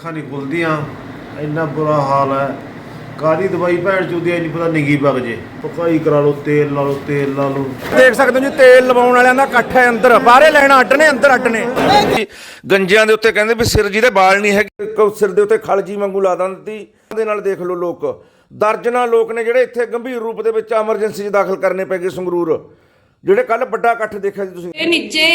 ਅੱਖਾਂ ਨਹੀਂ ਖੁੱਲਦੀਆਂ ਇੰਨਾ ਬੁਰਾ ਹਾਲ ਹੈ। ਕਾਦੀ ਦਵਾਈ ਭੈਣ ਚੋਦੀ ਨਹੀਂ ਪਤਾ ਨਿੱਗੀ ਵਗ ਜੇ। ਪਕਾਈ ਕਰਾ ਲਓ ਤੇਲ ਲਾ ਲਓ ਤੇਲ ਲਾ ਲਓ। ਦੇਖ ਸਕਦੇ ਹੋ ਜੀ ਤੇਲ ਲਵਾਉਣ ਵਾਲਿਆਂ ਦਾ ਇਕੱਠ ਹੈ ਅੰਦਰ। ਬਾਹਰੇ ਲੈਣਾ ਅੱਡ ਨੇ ਅੰਦਰ ਅੱਡ ਨੇ ਗੰਜਿਆਂ ਦੇ ਉੱਤੇ ਕਹਿੰਦੇ ਵੀ ਸਿਰ ਜਿਹਦੇ ਵਾਲ ਨਹੀਂ ਹੈਗੇ। ਇੱਕ ਸਿਰ ਦੇ ਉੱਤੇ ਖਲਜੀ ਵਾਂਗੂ ਲਾ ਦਿੰਦੀ ਉਹਦੇ ਨਾਲ ਦੇਖ ਲਓ ਲੋਕ। ਦਰਜਨਾਂ ਲੋਕ ਨੇ ਜਿਹੜੇ ਇੱਥੇ ਗੰਭੀਰ ਰੂਪ ਦੇ ਵਿੱਚ ਐਮਰਜੈਂਸੀ 'ਚ ਦਾਖਲ ਕਰਨੇ ਪੈ ਗਏ ਸੰਗਰੂਰ। ਜਿਹੜੇ ਕੱਲ ਵੱਡਾ ਇਕੱਠ ਦੇਖਿਆ ਸੀ ਤੁਸੀਂ। ਇਹ ਨੀਚੇ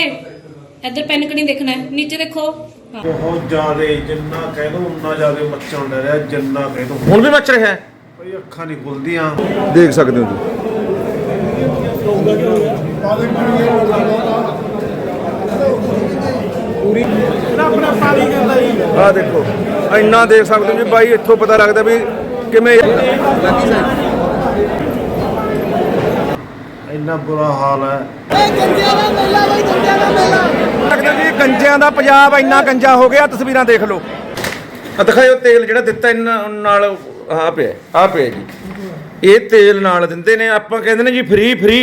ਇੱਧਰ ਪੈਨਕ ਨਹੀਂ ਦੇਖਣਾ ਹੈ। ਨੀਚੇ ਦੇਖੋ। ਬਹੁਤ ਜ਼ਿਆਦੇ ਜਿੰਨਾ ਕਹਿ ਦੋ ਉਨਾ ਜ਼ਿਆਦੇ ਮੱਚਣ ਲੱਗ ਰਿਹਾ ਜਿੰਨਾ ਕਹਿ ਦੋ। ਹੁਣ ਵੀ ਮੱਚ ਰਿਹਾ ਹੈ? ਬਈ ਅੱਖਾਂ ਨਹੀਂ ਖੁੱਲਦੀਆਂ। ਦੇਖ ਸਕਦੇ ਹੋ ਜੀ ਆ ਦੇਖੋ ਇੰਨਾ ਦੇਖ ਸਕਦੇ ਹੋ ਜੀ ਬਾਈ ਇੱਥੋਂ ਪਤਾ ਲੱਗਦਾ ਵੀ ਕਿਵੇਂ ਇੰਨਾ ਬੁਰਾ ਹਾਲ ਹੈ। ਲੱਗਦਾ ਜੀ ਗੰਜਿਆਂ ਦਾ ਪੰਜਾਬ ਇੰਨਾ ਗੰਜਾ ਹੋ ਗਿਆ ਤਸਵੀਰਾਂ ਦੇਖ ਲਓ। ਆ ਦਿਖਾਇਓ ਤੇਲ ਜਿਹੜਾ ਦਿੱਤਾ ਇਹਨਾਂ ਨਾਲ ਆ ਪਿਆ ਆ ਪਿਆ ਜੀ। ਇਹ ਤੇਲ ਨਾਲ ਦਿੰਦੇ ਨੇ ਆਪਾਂ ਕਹਿੰਦੇ ਨੇ ਜੀ ਫ੍ਰੀ ਫ੍ਰੀ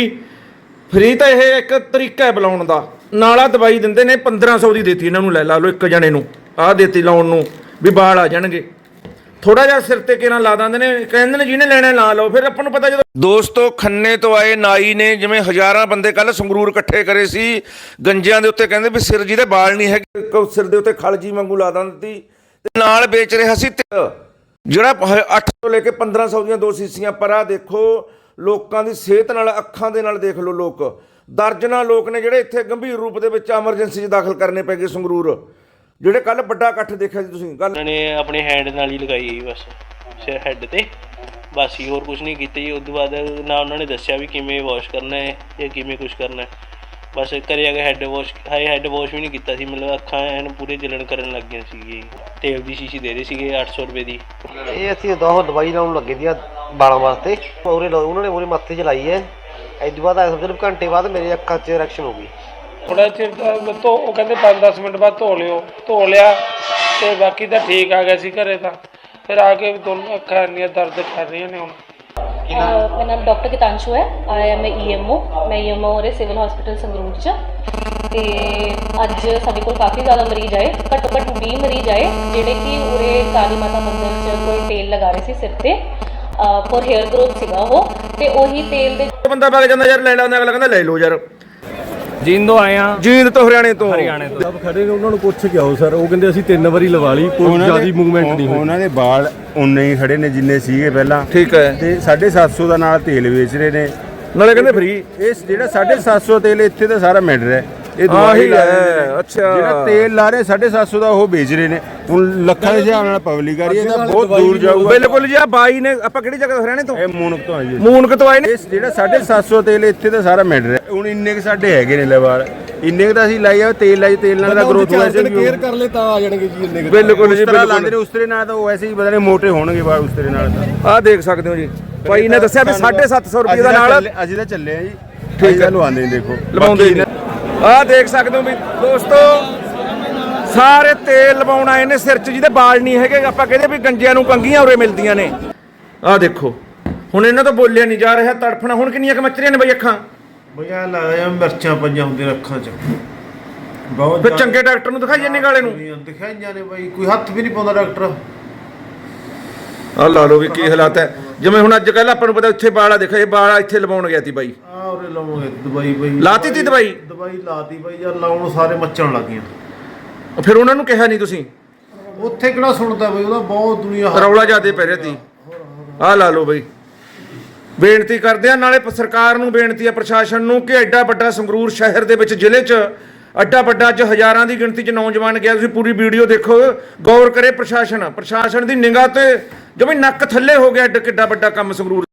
ਫ੍ਰੀ ਤਾਂ ਇਹ ਇੱਕ ਤਰੀਕਾ ਹੈ ਬੁਲਾਉਣ ਦਾ। ਨਾਲਾ ਦਵਾਈ ਦਿੰਦੇ ਨੇ 1500 ਦੀ ਦਿੱਤੀ ਇਹਨਾਂ ਨੂੰ ਲੈ ਲਾ ਲਓ ਇੱਕ ਜਣੇ ਨੂੰ। ਆਹ ਦਿੱਤੀ ਲਾਉਣ ਨੂੰ ਵੀ ਵਾਲ ਆ ਜਾਣਗੇ। ਥੋੜਾ ਜਿਹਾ ਸਿਰ ਤੇ ਕਿਹਨਾਂ ਲਾ ਦਿੰਦੇ ਨੇ ਕਹਿੰਦੇ ਨੇ ਜਿਹਨੇ ਲੈਣਾ ਲਾ ਲਓ ਫਿਰ ਆਪਾਂ ਨੂੰ ਪਤਾ ਜਦੋਂ ਦੋਸਤੋ ਖੰਨੇ ਤੋਂ ਆਏ ਨਾਈ ਨੇ ਜਿਵੇਂ ਹਜ਼ਾਰਾਂ ਬੰਦੇ ਕੱਲ ਸੰਗਰੂਰ ਇਕੱਠੇ ਕਰੇ ਸੀ ਗੰਜਿਆਂ ਦੇ ਉੱਤੇ ਕਹਿੰਦੇ ਵੀ ਸਿਰ ਜਿਹਦੇ ਵਾਲ ਨਹੀਂ ਹੈਗੇ। ਸਿਰ ਦੇ ਉੱਤੇ ਖਲਜੀ ਵਾਂਗੂ ਲਾ ਦਿੰਦੀ ਤੇ ਨਾਲ ਵੇਚ ਰਿਹਾ ਸੀ ਜਿਹੜਾ 800 ਲੈ ਕੇ 1500 ਦੀਆਂ ਦੋ ਸੀਸੀਆਂ ਪਰ ਆ ਦੇਖੋ ਲੋਕਾਂ ਦੀ ਸਿਹਤ ਨਾਲ ਅੱਖਾਂ ਦੇ ਨਾਲ ਦੇਖ ਲਓ ਲੋਕ। ਦਰਜਨਾਂ ਲੋਕ ਨੇ ਜਿਹੜੇ ਇੱਥੇ ਗੰਭੀਰ ਰੂਪ ਦੇ ਵਿੱਚ ਐਮਰਜੈਂਸੀ 'ਚ ਦਾਖਲ ਕਰਨੇ ਪੈ ਗਏ ਸੰਗਰੂਰ। ਜਿਹੜੇ ਕੱਲ ਵੱਡਾ ਇਕੱਠ ਦੇਖਿਆ ਸੀ ਤੁਸੀਂ ਕੱਲ ਉਹਨਾਂ ਨੇ ਆਪਣੇ ਹੈਂਡ ਨਾਲ ਹੀ ਲਗਾਈ ਹੈ ਜੀ ਬਸ ਸਿਰ ਹੈਡ ਤੇ। ਬਸ ਹੀ ਹੋਰ ਕੁਝ ਨਹੀਂ ਕੀਤਾ ਜੀ। ਉਸ ਤੋਂ ਬਾਅਦ ਨਾ ਉਹਨਾਂ ਨੇ ਦੱਸਿਆ ਵੀ ਕਿਵੇਂ ਵਾਸ਼ ਕਰਨਾ ਹੈ ਜਾਂ ਕਿਵੇਂ ਕੁਝ ਕਰਨਾ ਹੈ। ਬਸ ਘਰੇ ਆ ਕੇ ਹੈਡ ਵਾਸ਼ ਹਾਏ ਹੈਡ ਵਾਸ਼ ਵੀ ਨਹੀਂ ਕੀਤਾ ਸੀ। ਮਤਲਬ ਅੱਖਾਂ ਐਨ ਪੂਰੇ ਜਲਣ ਕਰਨ ਲੱਗ ਗਈਆਂ ਸੀਗੀਆਂ ਜੀ। ਤੇਲ ਦੀ ਸ਼ੀਸ਼ੀ ਦੇ ਰਹੇ ਸੀਗੇ 800 ਰੁਪਏ ਦੀ। ਇਹ ਅਸੀਂ ਦੋ ਦਵਾਈ ਲਾਉਣ ਲੱਗੇ ਦੀ ਆ ਬਾਲਾਂ ਵਾਸਤੇ। ਉਹਨੇ ਲਾ- ਉਹਨਾਂ ਨੇ ਉਹਨੇ ਮੱਥੇ 'ਚ ਲਾਈ ਹੈ। ਤੋਂ ਬਾਅਦ ਆ ਸਮਝ ਲਓ ਘੰਟੇ ਬਾਅਦ ਮੇਰੇ ਅੱਖਾਂ 'ਚ ਰਿਐਕਸ਼ਨ ਹੋ ਗਈ। ਥੋੜਾ ਚਿਰ ਧੋ ਉਹ ਕਹਿੰਦੇ 5-10 ਮਿੰਟ ਬਾਅਦ ਧੋ ਲਿਓ ਧੋ ਲਿਆ ਤੇ ਬਾਕੀ ਤਾਂ ਠੀਕ ਆ ਗਿਆ ਸੀ ਘਰੇ ਤਾਂ। ਫਿਰ ਆ ਕੇ ਦੋਨੋਂ ਅੱਖਾਂ ਇੰਨੀਆਂ ਦਰਦ ਕਰ ਰਹੀਆਂ ਨੇ ਹੁਣ। मेरा नाम डॉक्टर कितांशु है आई एम ईएमओ मैं ਈਐਮਓ ਉਰੇ ਸਿਵਲ ਹਸਪੀਟਲ ਸੰਗਰੂਰ ਚ। ਤੇ ਅੱਜ ਸਾਡੇ ਕੋਲ ਕਾਫੀ ਜ਼ਿਆਦਾ ਮਰੀਜ਼ ਆਏ। ਘੱਟੋ ਘੱਟ 20 ਮਰੀਜ਼ ਆਏ ਜਿਹੜੇ ਕਿ ਉਰੇ ਕਾਲੀ ਮਾਤਾ ਮੰਦਿਰ ਚ ਕੋਈ ਤੇਲ ਲਗਾ ਰਹੇ ਸੀ ਸਿਰ ਤੇ। ਫॉर हेयर ग्रोथ ਸੀਗਾ ਉਹ। ਤੇ ਉਹੀ ਤੇਲ ਦੇ ਬੰਦਾ ਪਾ ਕੇ ਜਾਂਦਾ ਯਾਰ ਲੈ ਲਾ ਉਹਨੇ ਅਗਲਾ ਕਹਿੰਦਾ ਲੈ ਲਓ ਯਾਰ। ਜਿੰਦੋ ਆਏ ਆ। ਜੀਂਦ ਤੋਂ ਹਰਿਆਣੇ ਤੋਂ। ਹਰਿਆਣੇ ਤੋਂ। ਸਭ ਖੜੇ ਨੇ ਉਹਨਾਂ ਨੂੰ ਪੁੱਛ ਕੇ ਆਓ ਸਰ। ਉਹ ਕਹਿੰਦੇ ਅਸੀਂ ਤਿੰਨ ਵਾਰੀ ਲਵਾ ਲਈ ਕੋਈ ਜ਼ਿਆਦਾ ਮੂਵਮੈਂਟ ਨਹੀਂ ਹੋਈ। ਉਹਨਾਂ ਦੇ ਵਾਲ ਉਨੇ ਹੀ ਖੜੇ ਨੇ ਜਿੰਨੇ ਸੀਗੇ ਪਹਿਲਾਂ। ਠੀਕ ਹੈ। ਤੇ 750 ਦਾ ਨਾਲ ਤੇਲ ਵੇਚ ਰਹੇ ਨੇ। ਨਾਲੇ ਕਹਿੰਦੇ ਫ੍ਰੀ ਇਹ ਜਿਹੜਾ 750 ਤੇਲ ਇੱਥੇ ਤਾਂ ਸਾਰਾ ਮਿਲ ਰਿਹਾ। ਹੈ। ਇਹ ਦਵਾਈ ਆਹੀ ਲਾ ਰਹੇ ਹੈ, ਨੇ। ਅੱਛਾ। ਜਿਹੜਾ ਤੇਲ ਲਾ ਰਹੇ 750 ਦਾ ਉਹ ਵੇਚ ਰਹੇ ਨੇ। ਹੁਣ ਲੱਖਾਂ ਦੇ ਹਿਸਾਬ ਨਾਲ ਪਬਲਿਕ ਆ ਰਹੀ ਹੈ ਇਹ ਤਾਂ ਬਹੁਤ ਦੂਰ ਜਾਊਗਾ। ਬਿਲਕੁਲ ਜੀ ਆ ਬਾਈ ਨੇ ਆਪਾਂ ਕਿਹੜੀ ਜਗ੍ਹਾ ਤੋਂ ਹਰਿਆਣੇ ਤੋਂ? ਇਹ ਮੂਨਕ ਤੋਂ ਆ ਜੀ ਮੂਨਕ ਤੋਂ ਆਏ ਨੇ। ਇਹ ਜਿਹੜਾ 750 ਤੇਲ ਇੱਥੇ ਤਾਂ ਸਾਰਾ ਮਿਲ ਰਿਹਾ। ਹੁਣ ਇੰਨੇ ਕੁ ਸਾਡੇ ਹੈਗੇ ਨੇ ਲਵਾਲ ਇੰਨੇ ਕੁ ਤਾਂ ਅਸੀਂ ਲਾਈ ਆ ਤੇਲ ਲਾਈ ਤੇਲ ਨਾਲ ਦਾ ਗਰੋਥ ਹੋਇਆ ਸੀ ਕੇਅਰ ਕਰ ਲੈ ਤਾਂ ਆ ਜਾਣਗੇ ਜੀ ਇੰਨੇ ਕੁ। ਬਿਲਕੁਲ ਜੀ ਤਰ੍ਹਾਂ ਲਾਉਂਦੇ ਨੇ ਬਿਲਕੁਲ ਉਸ ਤਰ੍ਹਾਂ ਨਾਲ ਤਾਂ ਉਹ ਐਸੇ ਹੀ ਨਹੀਂ ਮੋਟੇ ਹੋਣਗੇ ਵਾਲ ਉਸ ਤਰ੍ਹਾਂ ਨਾਲ ਤਾਂ। ਆ ਦੇਖ ਸਕਦੇ ਹੋ ਜੀ। ਬਾਈ ਨੇ ਦੱਸਿਆ ਵੀ 750 ਰੁਪਏ ਦਾ ਨਾਲ ਅਸੀਂ ਤਾਂ ਚੱਲੇ ਆ ਜੀ। ਠੀਕ ਹੈ। ਲਵਾਉਂਦੇ ਦੇਖੋ। ਲਵਾਉਂਦੇ ਨੇ। ਆ ਦੇਖ ਸਕਦੇ ਹੋ ਵੀ ਦੋਸਤੋ ਸਾਰੇ ਤੇਲ ਲਵਾਉਣ ਆਏ ਨੇ ਸਿਰ 'ਚ ਜਿਹਦੇ ਵਾਲ ਨਹੀਂ ਹੈਗੇ ਆਪਾਂ ਕਹਿੰਦੇ ਵੀ ਗੰਜਿਆਂ ਨੂੰ ਕੰਗੀਆਂ ਉਰੇ ਮਿਲਦੀਆਂ ਨੇ। ਆ ਦੇਖੋ ਹੁਣ ਇਹਨਾਂ ਤੋਂ ਬੋਲਿਆ ਨਹੀਂ ਜਾ ਰਿਹਾ ਤੜਫਣਾ ਹੁਣ ਕਿੰਨੀਆਂ ਕੁ ਮੱਚਰੀਆਂ ਨੇ ਬਈ ਅੱਖਾਂ? ਬਈ ਆ ਲੱਗਦਾ ਮਿਰਚਾਂ ਪਈਆਂ ਹੁੰਦੀਆਂ ਅੱਖਾਂ 'ਚ। ਬਹੁਤ ਫਿਰ ਚੰਗੇ ਡਾਕਟਰ ਨੂੰ ਦਿਖਾਈਏ ਨਿਗਾਲੇ ਨੂੰ? ਦਿਖਾਈਆਂ ਨੇ ਬਈ ਕੋਈ ਹੱਥ ਵੀ ਨਹੀਂ ਪਾਉਂਦਾ ਡਾਕਟਰ। ਆ ਲਾ ਲਓ ਵੀ ਕੀ ਹਾਲਾਤ ਹੈ। ਜਿਵੇਂ ਹੁਣ ਅੱਜ ਕੱਲ ਆਪਾਂ ਨੂੰ ਪਤਾ ਇੱਥੇ ਵਾਲਾ ਦੇਖੋ ਇਹ ਵਾਲਾ ਇੱਥੇ ਲਵਾਉਣ ਗਿਆ ਸੀ ਬਾਈ। ਆ ਉਰੇ ਲਾਉਣਗੇ ਦਵਾਈ ਬਈ। ਲਾਤੀ ਤੀ ਦਵਾਈ? ਦਵਾਈ ਲਾਤੀ ਬਈ ਯਾਰ ਲਾਉਣ ਸਾਰੇ ਮੱਚਣ ਲੱਗ ਗਈਆਂ ਫਿਰ ਉਹਨਾਂ ਨੂੰ ਕਿਹਾ ਨਹੀਂ ਤੁਸੀਂ? ਉੱਥੇ ਕਿਹੜਾ ਸੁਣਦਾ ਬਈ ਉਹਦਾ ਬਹੁਤ ਦੁਨੀਆ ਹੱਥ- ਰੌਲਾ ਜਿਆਦੇ ਪੈ ਰਿਹਾ ਸੀ ਆ ਲਾ ਲਓ ਬਈ। ਬੇਨਤੀ ਕਰਦੇ ਆ ਨਾਲੇ ਪ- ਸਰਕਾਰ ਨੂੰ ਬੇਨਤੀ ਆ ਪ੍ਰਸ਼ਾਸਨ ਨੂੰ ਕਿ ਐਡਾ ਵੱਡਾ ਸੰਗਰੂਰ ਸ਼ਹਿਰ ਦੇ ਵਿੱਚ ਜ਼ਿਲ੍ਹੇ 'ਚ ਐਡਾ ਵੱਡਾ ਅੱਜ ਹਜ਼ਾਰਾਂ ਦੀ ਗਿਣਤੀ 'ਚ ਨੌਜਵਾਨ ਗਿਆ। ਤੁਸੀਂ ਪੂਰੀ ਵੀਡੀਓ ਦੇਖੋ ਗੌਰ ਕਰੇ ਪ੍ਰਸ਼ਾਸਨ। ਪ੍ਰਸ਼ਾਸਨ ਦੀ ਨਿਗਾਹ ਤੇ ਜਿਵੇਂ ਨੱਕ ਥੱਲੇ ਹੋ ਗਿਆ ਐਡਾ ਕਿੱਡਾ ਵੱਡਾ ਕੰਮ ਸੰਗਰੂਰ